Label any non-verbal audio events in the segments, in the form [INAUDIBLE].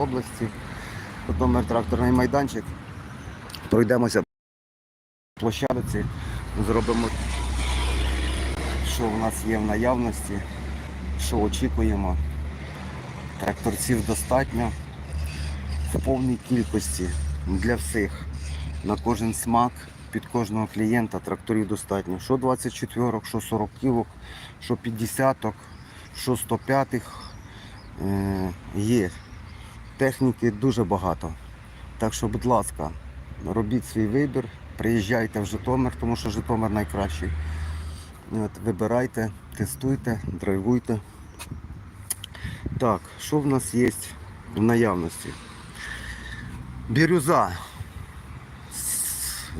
області. Житомир тракторний майданчик. Пройдемося по площадці, зробимо, що в нас є в наявності, що очікуємо. Тракторців достатньо в повній кількості для всіх. На кожен смак, під кожного клієнта тракторів достатньо. Що 24, що 40 кілок, що 50, що 105 е, є. Техніки дуже багато. Так що, будь ласка, робіть свій вибір, приїжджайте в Житомир, тому що Житомир найкращий. От, вибирайте, тестуйте, драйвуйте. Так, що в нас є в наявності? Бірюза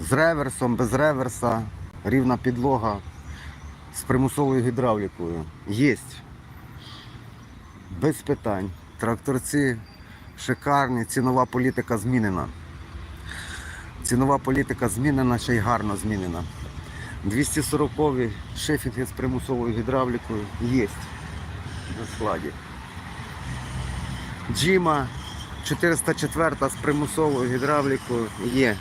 з реверсом, без реверса, рівна підлога з примусовою гідравлікою. Єсть. Без питань. Тракторці шикарні, цінова політика змінена. Цінова політика змінена, ще й гарно змінена. 240-й шефінги з примусовою гідравлікою є на складі. Джима 404 з примусовою гідравлікою є.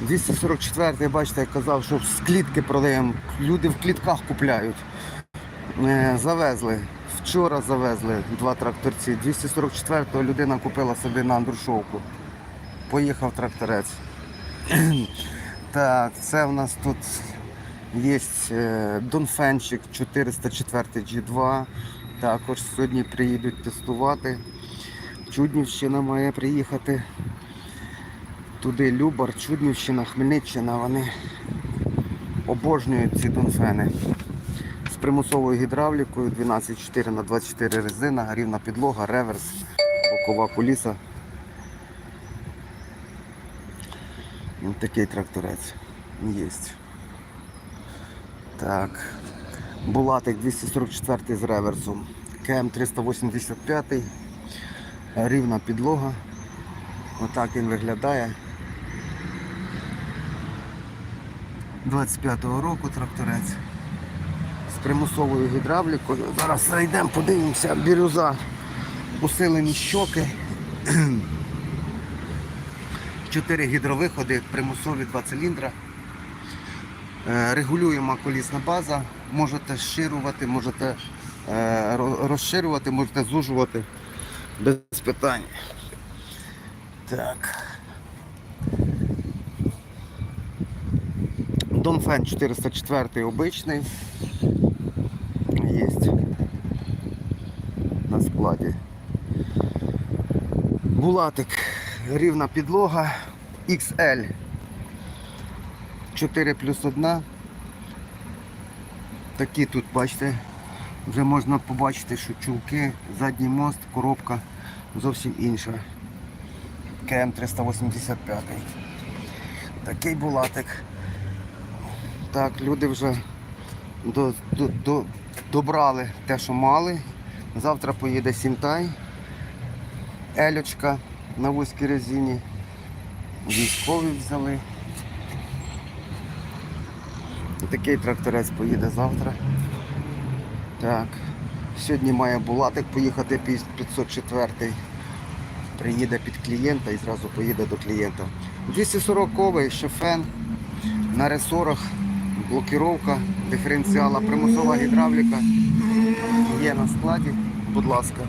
244 бачите, я казав, що з клітки продаємо. Люди в клітках купляють. Е, Завезли. Вчора завезли два тракторці. 244-го людина купила собі на Андрушовку. Поїхав тракторець. [CLEARS THROAT] Так, це в нас тут є е, Донфенчик 404 G2. Також сьогодні приїдуть тестувати. Чуднівщина має приїхати. Туди Любар, Чуднівщина, Хмельниччина, вони обожнюють ці донфени. Примусовою гідравлікою 12,4 на 24 резина, рівна підлога, реверс, бокова куліса. Ось такий тракторець є. Так. Булатик 244 з реверсом. КМ 385, рівна підлога. Отак він виглядає. 25-го року тракторець з примусовою гідравлікою. Зараз зайдемо, подивимося, бірюза, усилені щоки. [CLEARS THROAT] Чотири гідровиходи, примусові два циліндра. Е, Регулюємо колісна база. Можете зширювати, можете е, розширювати, можете зужувати без питань. Так. Донфен 404 обичний. Є на. Булатик, рівна підлога, XL 4 плюс 1. Такі тут, бачите, вже можна побачити, що чулки, задній мост, коробка зовсім інша. КМ 385. Такий булатик. Так, люди вже до, до, до, добрали те, що мали. Завтра поїде Сінтай. Елючка на вузькій резині. Військові взяли. Такий тракторець поїде завтра. Так. Сьогодні має Булатик поїхати під 504 приїде під клієнта і зразу поїде до клієнта. 240-й шофен на ресорах, блокіровка, диференціала, примусова гідравліка. Є на складі, будь ласка.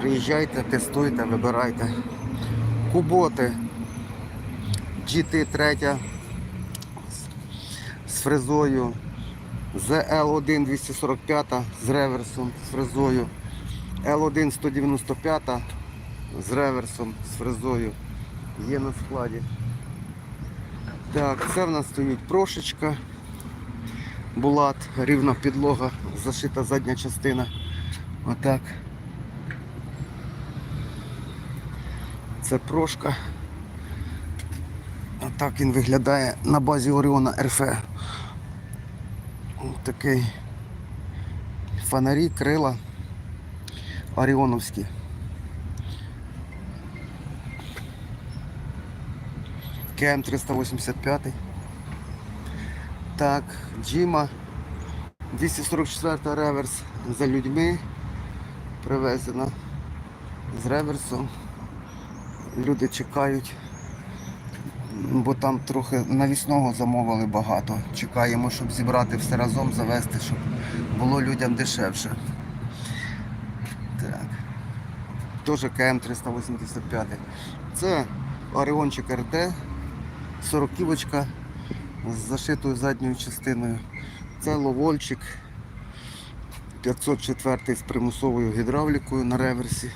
Приїжджайте, тестуйте, вибирайте. Куботи GT3 з фрезою. ZL1 245 з реверсом, з фрезою. L1 195 з реверсом, з фрезою. Є на складі. Так, це в нас стоїть прошечка. Булат, рівна підлога, зашита задня частина. Отак. Це прошка. Отак він виглядає на базі Оріона РФ. Ось Такий фонарі, крила оріоновські. КМ 385. Так, Джима 244 реверс за людьми привезена. з реверсом. Люди чекають, бо там трохи навісного замовили багато. Чекаємо, щоб зібрати все разом, завести, щоб було людям дешевше. Так. Теж КМ385. Це Оріончик РТ, 40 кілочка з зашитою задньою частиною. Це ловольчик 504 з примусовою гідравлікою на реверсі.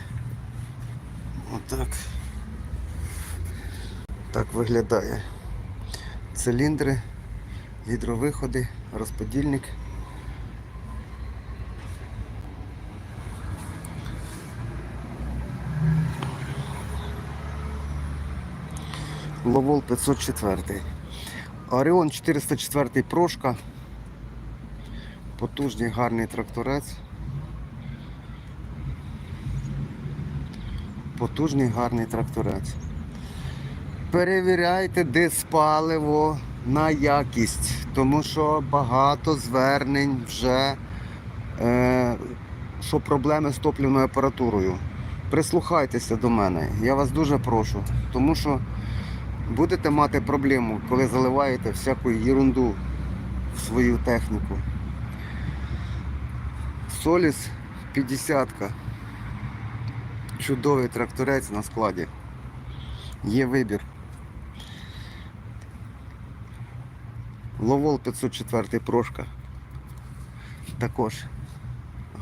Отак. Так виглядає. Циліндри, гідровиходи, розподільник. Ловол 504. Оріон 404 прошка. Потужний гарний тракторець. Потужний гарний тракторець. Перевіряйте диспаливо на якість, тому що багато звернень вже, е, що проблеми з топливною апаратурою. Прислухайтеся до мене, я вас дуже прошу, тому що будете мати проблему, коли заливаєте всяку ерунду в свою техніку. Соліс 50 Чудовий тракторець на складі. Є вибір. Ловол 504 прошка. Також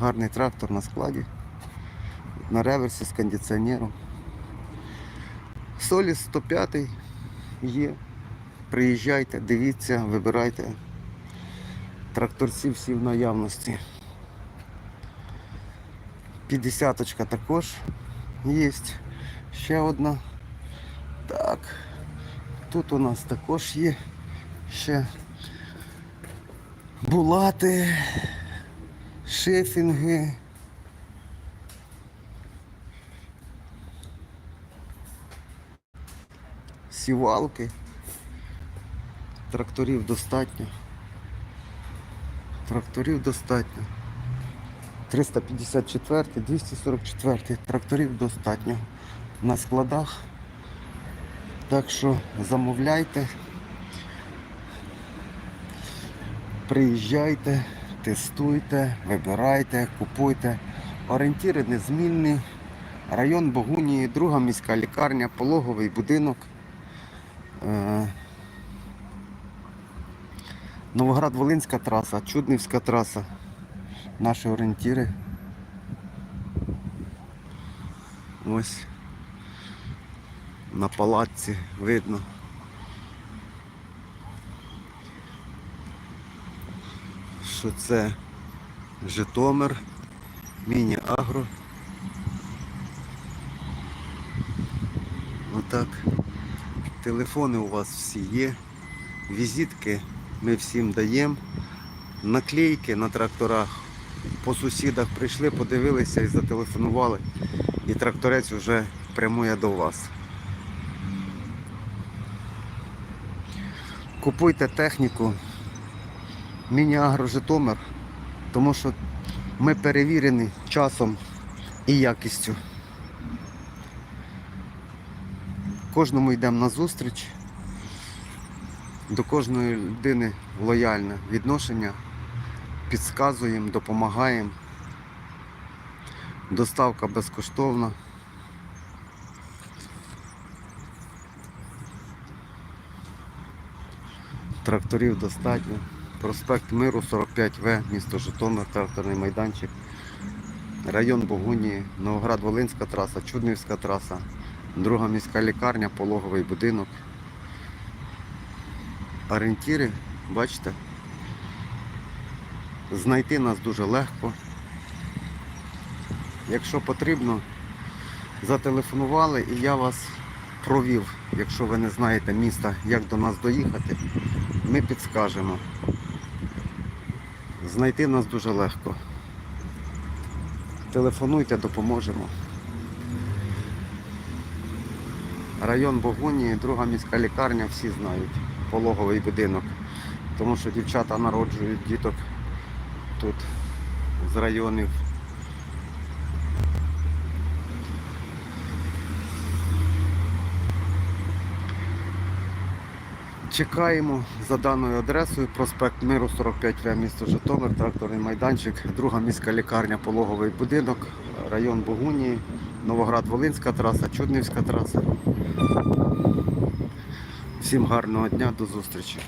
гарний трактор на складі. На реверсі з кондиціонером. Соліс 105 є. Приїжджайте, дивіться, вибирайте. Тракторці всі в наявності. 50 також є. Ще одна. Так. Тут у нас також є ще булати, шифінги. Сівалки. Тракторів достатньо. Тракторів достатньо. 354, 244 тракторів достатньо на складах. Так що замовляйте, приїжджайте, тестуйте, вибирайте, купуйте. Орієнтіри незмінні. Район Богунії, друга міська лікарня, пологовий будинок. Е, Новоград-Волинська траса, Чуднівська траса. Наші орієнтіри. Ось на палатці видно. Що це Житомир, міні-агро. Отак. Телефони у вас всі є. Візитки ми всім даємо. Наклейки на тракторах. По сусідах прийшли, подивилися і зателефонували. І тракторець вже прямує до вас. Купуйте техніку Міні-Агро Житомир, тому що ми перевірені часом і якістю. Кожному йдемо на зустріч, до кожної людини лояльне відношення, підказуємо, допомагаємо. Доставка безкоштовна. Тракторів достатньо. Проспект Миру 45В, місто Житомир, тракторний майданчик. Район Богунії, Новоград-Волинська траса, Чуднівська траса, друга міська лікарня, пологовий будинок. Орієнтіри, бачите, знайти нас дуже легко. Якщо потрібно, зателефонували і я вас провів. Якщо ви не знаєте міста, як до нас доїхати, ми підскажемо. Знайти нас дуже легко. Телефонуйте, допоможемо. Район Богуні, друга міська лікарня, всі знають пологовий будинок. Тому що дівчата народжують діток тут з районів. Чекаємо за даною адресою проспект Миру 45В, місто Житомир, тракторний майданчик, друга міська лікарня, пологовий будинок, район Богунії. Новоград-Волинська траса, Чуднівська траса. Всім гарного дня, до зустрічі.